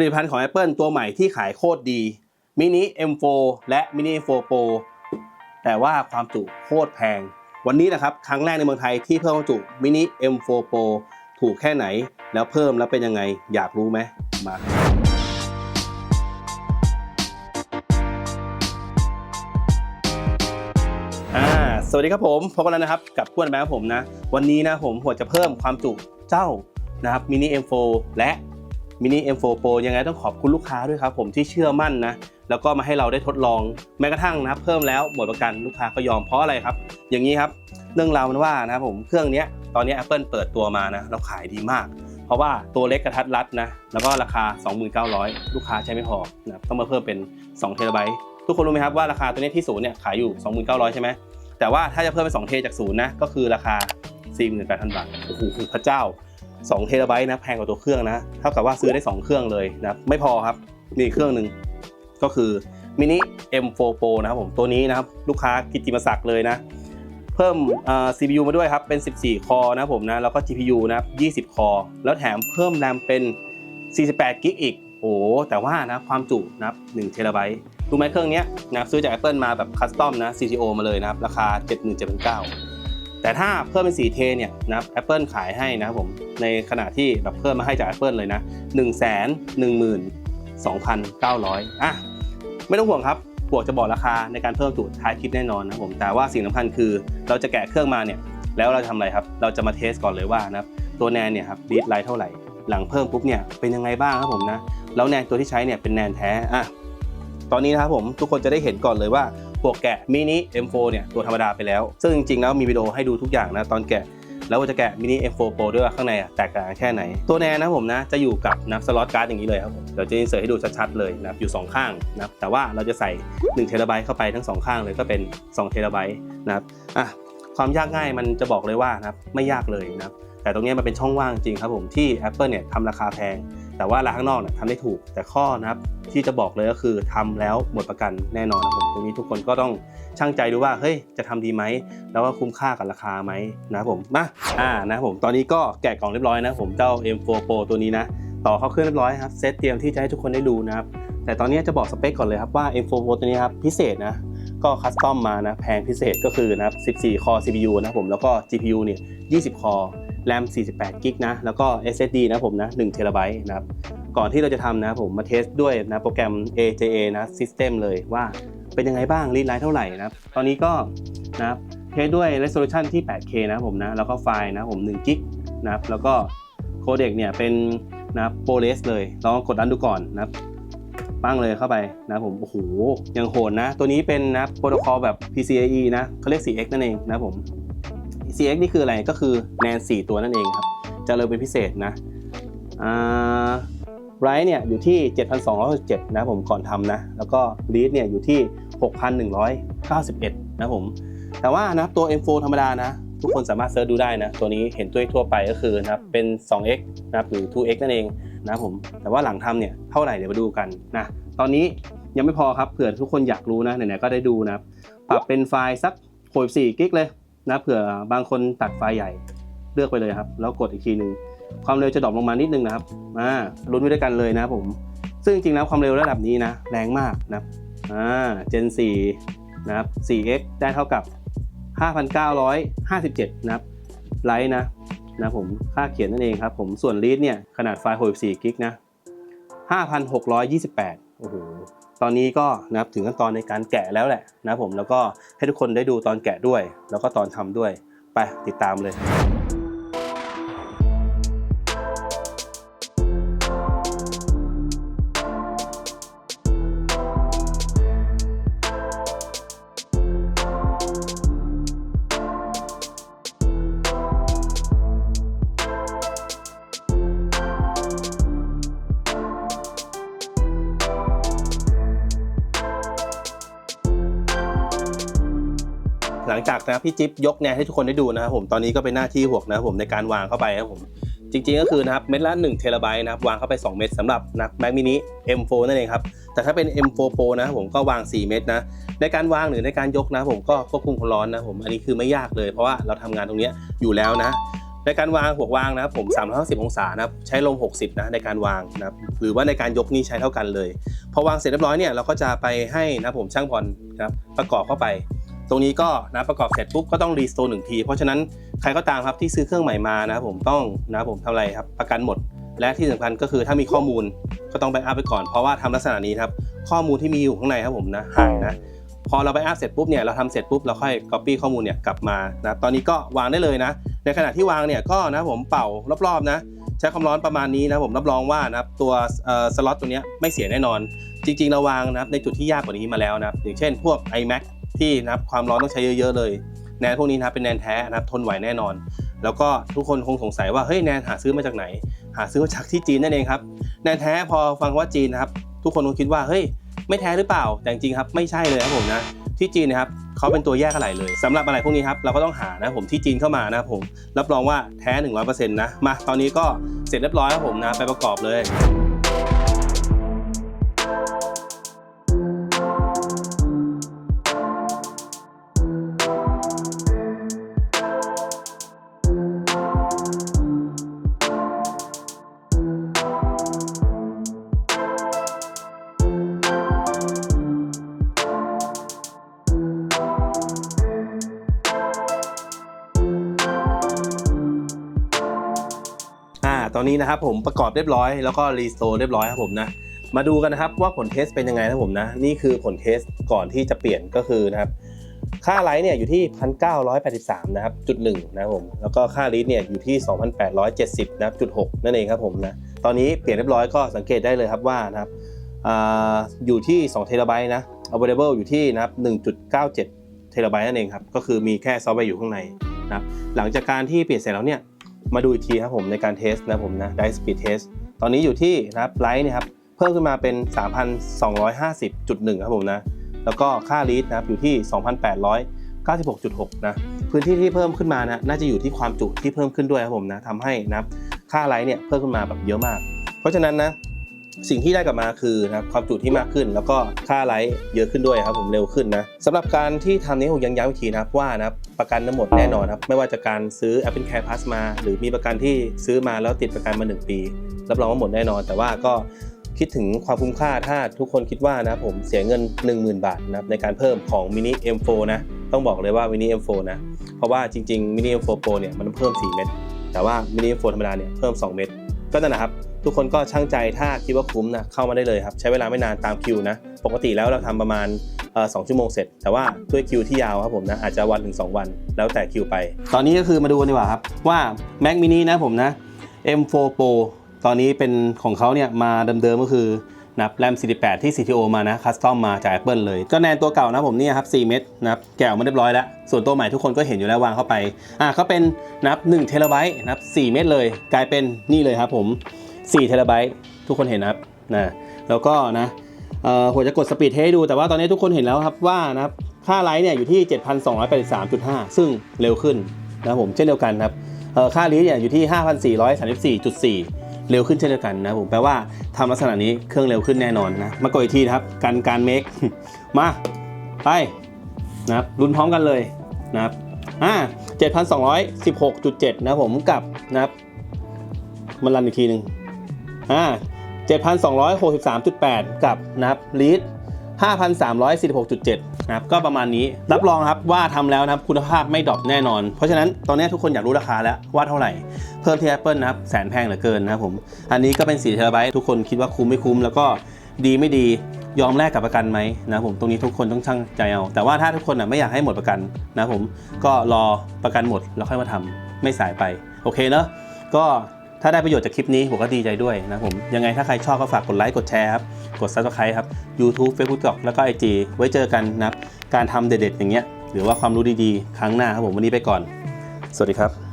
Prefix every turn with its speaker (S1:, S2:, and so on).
S1: ลิตภัณฑ์ของ Apple ตัวใหม่ที่ขายโคตรดี mini M4 และ mini M4 Pro แต่ว่าความจุโคตรแพง วันนี้นะครับครั้งแรกในเมืองไทยที่เพิ่มความจุ mini M4 Pro ถูกแค่ไหน แล้วเพิ่มแล้วเป็นยังไงอยากรู้ไหมมาสวัสดีครับผมพบกันแล้วนะครับกับพวนแบงค์ผมนะ วันนี้นะผมผมจะเพิ่มความจุเจ้านะครับ mini M4 และ mini M4 Pro ยังไงต้องขอบคุณลูกค้าด้วยครับผมที่เชื่อมั่นนะ แล้วก็มาให้เราได้ทดลองแม้กระทั่งนะครับเพิ่มแล้วหมดประกันลูกค้าก็ยอมเพราะอะไรครับ อย่างนี้ครับเรื่องราวมันว่านะครับผมเครื่องนี้ตอนนี้ Apple เปิดตัวมานะเราขายดีมาก เพราะว่าตัวเล็กกระทัดรัดนะแล้วก็ราคา 2,900 ลูกค้าใช้ไม่พอนะต้องมาเพิ่มเป็น2เทราไบต์ทุกคนรู้ไหมครับว่าราคาตัวนี้ที่ศูนย์เนี่ยขายอยู่ 2,900 ใช่ไหมแต่ว่าถ้าจะเพิ่มเป็น2เทจากศูนย์นะก็คือราคา 48,000 บาทโอ้โหพระเจ้า 2เทราไบต์นะแพงกว่าตัวเครื่องนะเท่ากับว่าซื้อได้ 2 เครื่องเลยนะครับไม่พอครับมีอีกเครื่องหนึ่งก็คือ mini M4 Pro นะครับผมตัวนี้นะครับลูกค้ากิตติมศักดิ์เลยนะ เพิ่มเอ่อ CPU มาด้วยครับเป็น 14 คอนะครับผมนะแล้วก็ GPU นะครับ20 คอ แล้วแถมเพิ่มแรมเป็น 48 กิกอีกโอ้โหแต่ว่านะความจุนะครับ1เทราไบต์รู้ไหมเครื่องเนี้ยนะครับซื้อจาก Apple มาแบบคัสตอมนะ CTO มาเลยนะครับราคา 77,900 แต่ถ้าเพิ่มเป็น4เทเนี่ยนะครับ Apple ขายให้นะครับผมในขณะที่แบบเพิ่มมาให้จาก Apple เลยนะ 1 1 2,900 อะ ไม่ต้องห่วงครับบวกจะบอกราคาในการเพิ่มจุท้ายคลิปแน่นอนนะครับผม แต่ว่าสิ่งสำคัญคือเราจะแกะเครื่องมาเนี่ย แล้วเราจะทำอะไรครับ เราจะมาเทสก่อนเลยว่านะครับตัวแนนเนี่ยครับรีดไลท์เท่าไหร่ หลังเพิ่มปุ๊บเนี่ยเป็นยังไงบ้างครับผมนะ แล้วแนนตัวที่ใช้เนี่ยเป็นแนนแท้ อะ ตอนนี้นะครับผมทุกคนจะได้เห็นก่อนเลยว่า พวกแกะมินิ M4 เนี่ยตัวธรรมดาไปแล้ว ซึ่งจริงๆแล้วมีวิดีโอให้ดูทุกอย่างนะตอนแกะแล้วจะแกะมินิ M4 Pro ด้วยว่าข้างในแตกต่างกันแค่ไหน ตัวแนนนะผมนะ จะอยู่กับนะสล็อตการ์ดอย่างนี้เลยครับผมเดี๋ยวจะอินเสิร์ตให้ดูชัดๆเลยนะครับอยู่ 2 ข้างนะครับแต่ว่าเราจะใส่1เทราไบต์เข้าไปทั้ง 2 ข้างเลยก็เป็น2เทราไบต์นะครับอะความยากง่ายมันจะบอกเลยว่านะครับไม่ยากเลยนะครับแต่ตรงนี้มันเป็นช่องว่างจริงครับผมที่ Apple เนี่ยทำราคาแพง แต่ว่าร้านข้างนอกเนี่ยทำได้ถูก แต่ข้อนะครับที่จะบอกเลยก็คือทำแล้วหมดประกันแน่นอนนะครับผมตรงนี้ทุกคนก็ต้องช่างใจดูว่าเฮ้ยจะทำดีไหมแล้วก็คุ้มค่ากับราคาไหมนะครับผมมาอ่านะครับผมตอนนี้ก็แกะกล่องเรียบร้อยนะผมเจ้า M4 Pro ตัวนี้นะต่อเข้าเครื่องเรียบร้อยครับเซตเตรียมที่จะให้ทุกคนได้ดูนะครับแต่ตอนนี้จะบอกสเปคก่อนเลยครับว่า M4 Pro ตัวนี้ครับพิเศษนะก็คัสตอมมานะแพงพิเศษก็คือนะครับ14 คอ CPU นะครับผมแล้วก็ GPU เนี่ย20 คอ แรม 48 กิกนะ แล้วก็ SSD นะผมนะ1เทราไบต์นะครับ ก่อนที่เราจะทำนะผมมาเทสด้วยนะโปรแกรม AJA นะ System เลยว่าเป็นยังไงบ้างรีดไลท์เท่าไหร่นะครับตอนนี้ก็นะครับเทสด้วย resolution ที่ 8K นะผมนะ แล้วก็ไฟล์นะผม1กิกนะครับ แล้วก็โคเด็กเนี่ยเป็นนะโปรเลสเลยลองกดดันดูก่อนนะครับปั้งเลยเข้าไปนะผมโอ้โหยังโหดนะ ตัวนี้เป็นนะโปรโตคอลแบบ PCIe นะเขาเรียก 4x นั่นเองนะผม 4x นี่คืออะไรก็คือแนน 4 ตัวนั่นเองครับ จะเลยเป็นพิเศษนะอ่าไรเนี่ยอยู่ที่ 7,267นะครับผมก่อนทำนะ แล้วก็รีดเนี่ยอยู่ที่ 6,191 นะครับผม แต่ว่านะตัว M4 ธรรมดานะ ทุกคนสามารถเซิร์ชดูได้นะ ตัวนี้เห็นตัวทั่วไปก็คือนะครับเป็น 2x นะครับหรือ 2x นั่นเองนะผม แต่ว่าหลังทำเนี่ยเท่าไหร่เดี๋ยวมาดูกันนะ ตอนนี้ยังไม่พอครับเผื่อทุกคนอยากรู้นะไหนๆก็ได้ดูนะปรับเป็นไฟล์สัก64กิกเลย นะเผื่อบางคนตัดไฟล์ใหญ่เลือกไปเลยครับ แล้วกดอีกทีหนึ่งความเร็วจะดรอปลงมานิดนึงนะครับอ่าลุ้นไปด้วยกันเลยนะผมซึ่งจริงๆแล้วความเร็วระดับนี้นะแรงมากนะครับอ่า Gen 4นะครับ 4x ได้เท่ากับ 5,957 นะครับไลท์นะนะผมค่าเขียนนั่นเองครับผมส่วนรีดเนี่ยขนาดไฟล์64กิกนะ5,628 โอ้โห ตอนนี้ก็นะครับถึงขั้นตอนในการแกะแล้วแหละนะผมแล้วก็ให้ทุกคนได้ดูตอนแกะด้วย แล้วก็ตอนทำด้วยไปติดตามเลย หลังจากนะพี่จิ๊บยกแนวให้ทุกคนได้ดูนะครับผมตอนนี้ก็เป็นหน้าที่หวกนะครับผมในการวางเข้าไปครับผมจริงๆก็คือนะครับเม็ดละ1เทราไบต์นะครับวางเข้าไป 2 เม็ดสำหรับนะ Mac mini M4 นั่นเองครับแต่ถ้าเป็น M4 Pro นะครับผมก็วาง 4 เม็ดนะในการวางหรือในการยกนะครับผมก็ควบคุมความร้อนนะครับผมอันนี้คือไม่ยากเลยเพราะว่าเราทำงานตรงนี้อยู่แล้วนะในการวางหัววางนะครับผม 350 องศานะครับใช้ลม 60 นะในการวางนะครับหรือว่าในการยกนี่ใช้เท่ากันเลย พอวางเสร็จเรียบร้อยเนี่ยเราก็จะไปให้นะครับผมช่างพรนะครับประกอบเข้าไป ตรงนี้ก็นะประกอบเสร็จปุ๊บก็ต้องรีสโตร์หนึ่งที เพราะฉะนั้นใครก็ตามครับที่ซื้อเครื่องใหม่มานะผมต้องนะผมทำอะไรครับประกันหมด และที่สำคัญก็คือถ้ามีข้อมูลก็ต้องไปอัพไปก่อนเพราะว่าทำลักษณะนี้ครับข้อมูลที่มีอยู่ข้างในครับผมนะหายนะพอเราไปอัพเสร็จปุ๊บเนี่ยเราทำเสร็จปุ๊บเราค่อย copy ข้อมูลเนี่ยกลับมานะตอนนี้ก็วางได้เลยนะ ในขณะที่วางเนี่ยก็นะผมเป่ารอบๆนะใช้ความร้อนประมาณนี้นะผมรับรองว่านะตัวสล็อตตัวเนี้ยไม่เสียแน่นอน จริง ๆ เราวางนะครับในจุดที่ยากกว่านี้มาแล้วนะอย่างเช่นพวก iMac ที่นะครับความร้อนต้องใช้เยอะๆเลย แนนพวกนี้นะครับเป็นแนนแท้นะครับทนไหวแน่นอน แล้วก็ทุกคนคงสงสัยว่าเฮ้ยแนนหาซื้อมาจากไหน หาซื้อมาจากที่จีนนั่นเองครับแนนแท้พอฟังว่าจีนนะครับทุกคนคงคิดว่าเฮ้ยไม่แท้หรือเปล่า แต่จริงครับไม่ใช่เลยครับผมนะที่จีนนะครับเขาเป็นตัวแยกอะไรเลยสำหรับอะไรพวกนี้ครับเราก็ต้องหานะผมที่จีนเข้ามานะผมรับรองว่าแท้100%นะมาตอนนี้ก็เสร็จเรียบร้อยครับผมนะไปประกอบเลย อ่าตอนนี้นะครับผมประกอบเรียบร้อยแล้วก็รีสโตร์เรียบร้อยครับผมนะมาดูกันนะครับว่าผลเทสเป็นยังไงนะผมนะนี่คือผลเทสก่อนที่จะเปลี่ยนก็คือนะครับค่าไลท์เนี่ยอยู่ที่ 1,983นะครับจุดหนึ่งนะครับผมแล้วก็ค่าลิทเนี่ยอยู่ที่ 2,870นะครับจุดหกนั่นเองครับผมนะตอนนี้เปลี่ยนเรียบร้อยก็สังเกตได้เลยครับว่านะครับออยู่ที่2เทราไบต์นะ available อยู่ที่นะครับ1.97เทราไบต์นั่นเองครับก็คือมีแค่ซอฟต์แวร์อยู่ข้างในนะครับหลังจากการที่เปลี่ยนเสร็จแล้วเนี่ย มาดูอีกทีครับผมในการเทสนะผมนะได้สปีดเทสตอนนี้อยู่ที่นะครับไลท์เนี่ยครับเพิ่มขึ้นมาเป็น 3,250.1 ครับผมนะ แล้วก็ค่าลีดนะครับอยู่ที่ 2,896.6 นะ พื้นที่ที่เพิ่มขึ้นมานะน่าจะอยู่ที่ความจุที่เพิ่มขึ้นด้วยครับผมนะทำให้นะครับค่าไลท์เนี่ยเพิ่มขึ้นมาแบบเยอะมาก เพราะฉะนั้นนะ สิ่งที่ได้กลับมาคือนะครับความจุที่มากขึ้น แล้วก็ค่าไลท์เยอะขึ้นด้วยครับผมเร็วขึ้นนะสำหรับการที่ทำนี้ผมยังย้ำอีกทีนะครับว่านะครับประกันทั้งหมดแน่นอนครับไม่ว่าจะการซื้อ Apple Care Plus มา หรือมีประกันที่ซื้อมาแล้วติดประกันมา 1 ปี รับรองว่าหมดแน่นอน แต่ว่าก็คิดถึงความคุ้มค่าถ้าทุกคนคิดว่านะผมเสียเงิน 10,000 บาทนะครับในการเพิ่มของ Mini M4 นะต้องบอกเลยว่า Mini M4 นะเพราะว่าจริงๆ Mini M4 Pro เนี่ยมันเพิ่ม 4 เม็ดแต่ว่า Mini M4 ธรรมดาเนี่ยเพิ่ม 2 เม็ดก็นั่นนะครับ ทุกคนก็ช่างใจถ้าคิดว่าคุ้มนะเข้ามาได้เลยครับ ใช้เวลาไม่นานตามคิวนะ ปกติแล้วเราทำประมาณสองชั่วโมงเสร็จ แต่ว่าด้วยคิวที่ยาวครับผมนะอาจจะวันถึง2วัน แล้วแต่คิวไป ตอนนี้ก็คือมาดูกันดีกว่าครับว่า Mac mini นะผมนะ M4 Pro ตอนนี้เป็นของเขาเนี่ยมาเดิมๆก็คือนะครับแรม 48 ที่ CTO มานะ คัสตอมมาจาก Apple เลย ก็แนนตัวเก่านะผมเนี่ยครับ 4 เม็ดนะครับแกะออกมาเรียบร้อยแล้ว ส่วนตัวใหม่ทุกคนก็เห็นอยู่แล้ววางเข้าไป อะเขาเป็นนับ1เทราไบต์นับ 4 เม็ดเลย กลายเป็นนี่เลยครับผม 4เทราไบต์ทุกคนเห็นนะครับนะแล้วก็นะเอ่อผมจะกดสปีดให้ดูแต่ว่าตอนนี้ทุกคนเห็นแล้วครับว่านะครับค่าไลท์เนี่ยอยู่ที่ 7,283.5 ซึ่งเร็วขึ้นนะผมเช่นเดียวกันครับค่าลีดเนี่ยอยู่ที่ 5,434.4 เร็วขึ้นเช่นเดียวกันนะผมแปลว่าทำลักษณะนี้เครื่องเร็วขึ้นแน่นอนนะมากดอีกทีนะครับการการเมคมาไปนะครับลุนพร้อมกันเลยนะครับอ่า7,216.7 นะครับผมกับนะครับมันรันอีกทีหนึ่ง อ่า7,263.8 กับนะครับลีด5,346.7 นะครับ ก็ประมาณนี้ รับรองครับว่าทำแล้วนะครับคุณภาพไม่ดรอปแน่นอน เพราะฉะนั้นตอนนี้ทุกคนอยากรู้ราคาแล้วว่าเท่าไหร่ เพิ่มที่ Apple นะครับ แสนแพงเหลือเกินนะครับผม อันนี้ก็เป็น4เทราไบต์ทุกคนคิดว่าคุ้มไม่คุ้ม แล้วก็ดีไม่ดียอมแลกกับประกันไหมนะครับผมตรงนี้ทุกคนต้องช่างใจเอา แต่ว่าถ้าทุกคนอะไม่อยากให้หมดประกันนะครับผมก็รอประกันหมดแล้วค่อยมาทำไม่สายไปโอเคเนอะก็ ถ้าได้ประโยชน์จากคลิปนี้ผมก็ดีใจด้วยนะผมยังไงถ้าใครชอบก็ฝากกดไลค์กดแชร์ครับกด subscribe ครับ YouTube Facebook แล้วก็ IG ไว้เจอกันนะครับการทำเด็ดๆอย่างเงี้ยหรือว่าความรู้ดีๆ ครั้งหน้าครับผมวันนี้ไปก่อน สวัสดีครับ